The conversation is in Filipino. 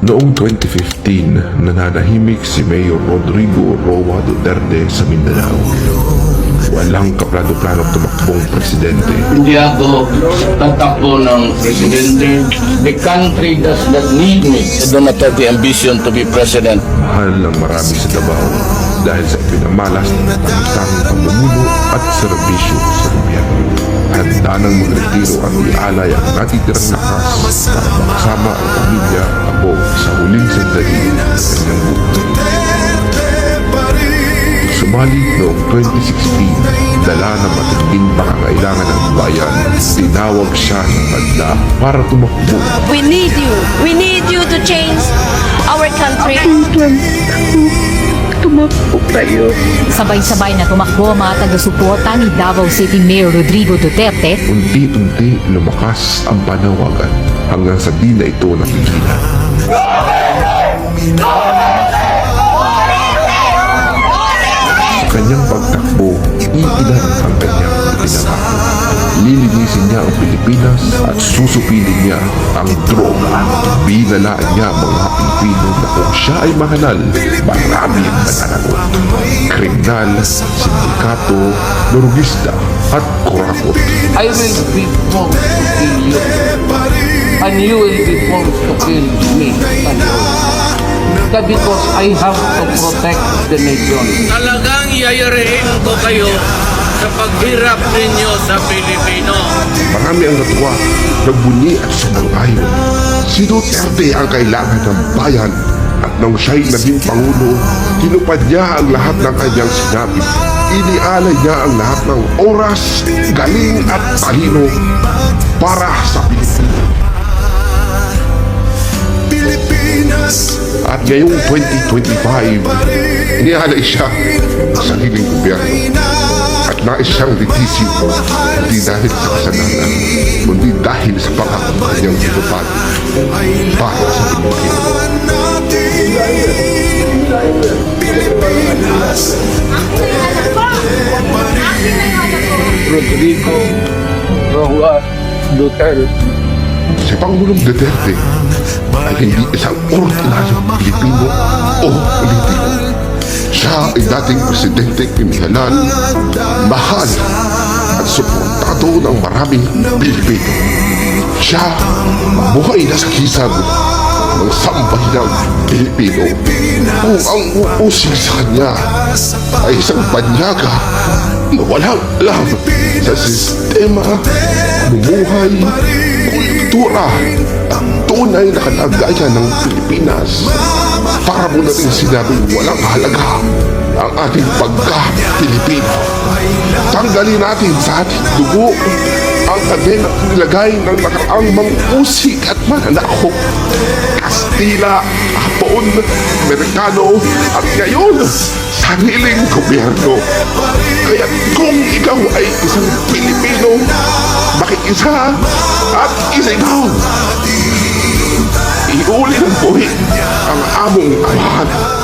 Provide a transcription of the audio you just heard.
Noong 2015, nananahimik si Mayor Rodrigo Roa Duterte sa Mindanao. Walang kaplano-plano tumakbong presidente. Hindi ako tatakbo ng presidente. The country does not need me. I do not have the ambition to be president. Mahal ng marami sa Davao dahil sa pinamalas ng tangitanging pamumuno at serbisyo sa gobyerno. Handa nang magretiro at ialay ang natitirang lakas para huling sandali ng kanyang buhay. Subalit noong 2016, dala ng matinding pangangailangan ng bayan, tinawag siya ng handa para tumakbo We need you. We need you to change our country. Tumakbo kayo. Sabay-sabay na tumakbo ang mga taga-suporta ni Davao City Mayor Rodrigo Duterte Unti-unti lumakas ang panawagan hanggang sa di na ito napigilan. Kanyang pagtakbo, iilan ang kanyang pinangako. Lilinisin niya ang Pilipinas at susupilin niya ang droga. Binalaan niya mga Pilipino na kung siya ay mahalal, marami ang mananagot. Kriminal, sindikato, lorugista at kurakot. I will be you. And you will be forced to kill me. That because I have to protect the nation. Talagang yayarein ko kayo sa paghirap ninyo sa Pilipino. Marami ang natuwa, nagbunyi at sumang-ayon. Si Duterte ang kailangan ng bayan at nang siya'y naging Pangulo, tinupad niya ang lahat ng kanyang sinabi. Inialay niya ang lahat ng oras, galing at talino para sa Pilipinas. At ngayong 2025, inialay siya ang sariling gobyerno at nais siyang litisyo hindi dahil sa kasalanan, kundi dahil sa pangako kanyang tinupad para sa Pilipino. Rodrigo Roa Duterte. Si Pangulong Duterte ay hindi isang ordinaryong Pilipino o politiko. Siya ay dating presidente kinihalan, mahal at suportado ng maraming Pilipino. Siya buhay na sa kisag ng sambahinang Pilipino. Kung ang uusig sa kanya ay isang banyaga na walang alam sa sistema, bumuhay, kultura at tunay na kalagayan ng Pilipinas. Para mo na rin sinabing walang halaga ang ating pagka-Pilipino. Tanggalin natin sa ating dugo ang kadena nilagay ng nakaraang mangusig at mananakop. Kastila, Hapon, Amerikano, at ngayon, sariling gobyerno. Kaya kung ikaw ay isang Pilipino, makikisa at isigaw. Iuli ng buhay ang among amahan